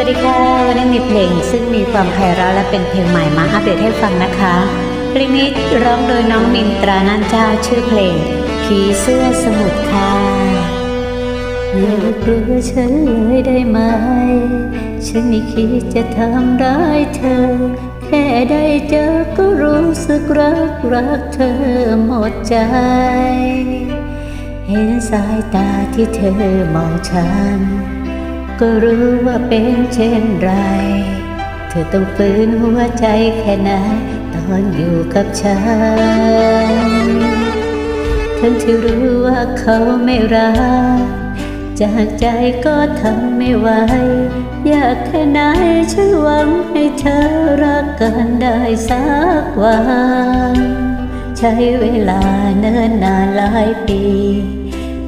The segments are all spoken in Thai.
วัสดีค่ะวันนี้มีเพลงซึ่งมีความไพเราะและเป็นเพลงใหม่มาอัปเดตให้ฟังนะคะเพลงนี้ร้องโดยน้องมินตรานันเจ้าชื่อเพลงผีเสื้อสมุทรค่ะอย่ากลัวฉันเลยได้ไหม ฉันไม่คิดจะทำร้ายเธอ แค่ได้เจอก็รู้สึกรักรักเธอหมดใจ เห็นสายตาที่เธอมองฉัน ก็รู้ว่าเป็นเช่นไร เธอต้องฝืนหัวใจแค่ไหนตอนอยู่กับฉัน ทั้งที่รู้ว่าเขาไม่รัก จากใจก็ทำไม่ไหว อยากแค่ไหนฉันหวังให้เธอรักกันได้สักวันใช้เวลาเนิ่นนานหลายปี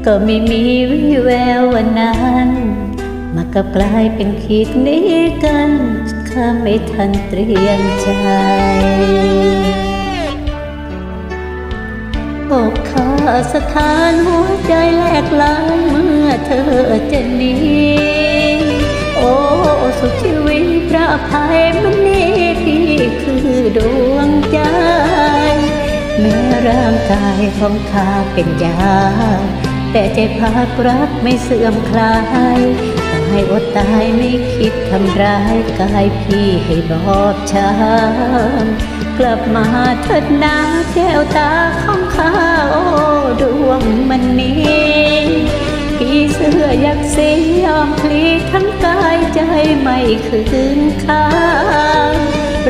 ก็ไม่มีวิแวววันนั้น มากับกลายเป็นคิดนี้กันข้าไม่ทันเตรียมใจอกขาสถานหัวใจแหลกลายเมื่อเธอจะหนีโอ้สุดชีวิตพระภัยมันนี่พี่คือดวงใจ แม้ร่างกายของข้าเป็นยาแต่ใจพักรักไม่เสื่อมคลาย ต่อให้อดตายไม่คิดทำร้ายกายพี่ให้บอบช้ำกลับมาเถิดนาแก้วตาของข้าโอ้ดวงมันนี้พี่เสื้อยักษ์สียอมพลีทั้งกายใจไม่คืนค้าง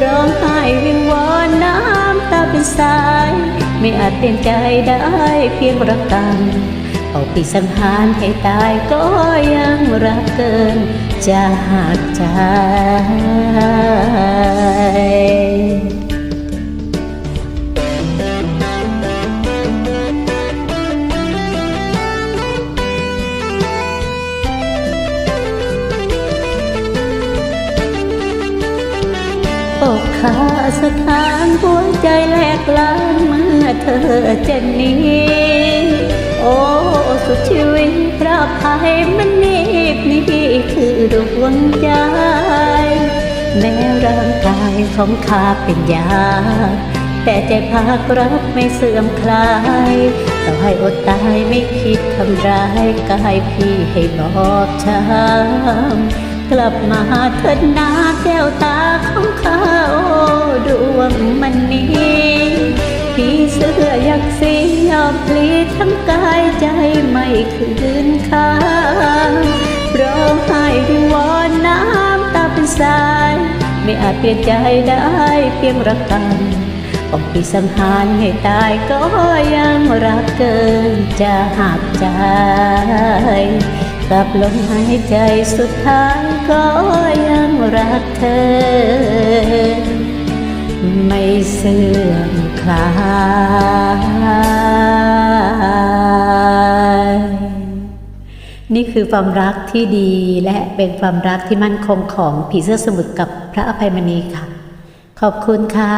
ร้องไห้วิงวอนน้ำตาเป็นสาย ไม่อาจเปลี่ยนใจได้เพียงรักกัน เอาปีสังหารให้ตายก็ยังรักเกินจะหักใจอกขาสถานหัวใจแหลกลานเมื่อเธอจะหนี สุดชีวิตพระภัยมันนีบนี่คือดวงใจ แม้ร่างกายของข้าเป็นยา แต่ใจพักรักไม่เสื่อมคลาย ต่อให้อดตายไม่คิดทำร้ายกายพี่ให้บอบช้ำกลับมาเถิดนาแก้วตาของข้าโอ้ดวงมันนี้ พี่เสื้อยักษ์สียอมพลีทั้งกายใจไม่คืนค้างร้องไห้วิงวอนน้ำตาเป็นสาย ไม่อาจเปลี่ยนใจได้เพียงรักกันออกปีสังหารให้ตายก็ยังรักเกินจะหักใจกับลมหายใจสุดท้ายก็ยังรักเธอ ไม่เสื่อมคลายนี่คือความรักที่ดีและเป็นความรักที่มั่นคงของผีเสื้อสมุทรกับพระอภัยมณีค่ะ ขอบคุณค่ะ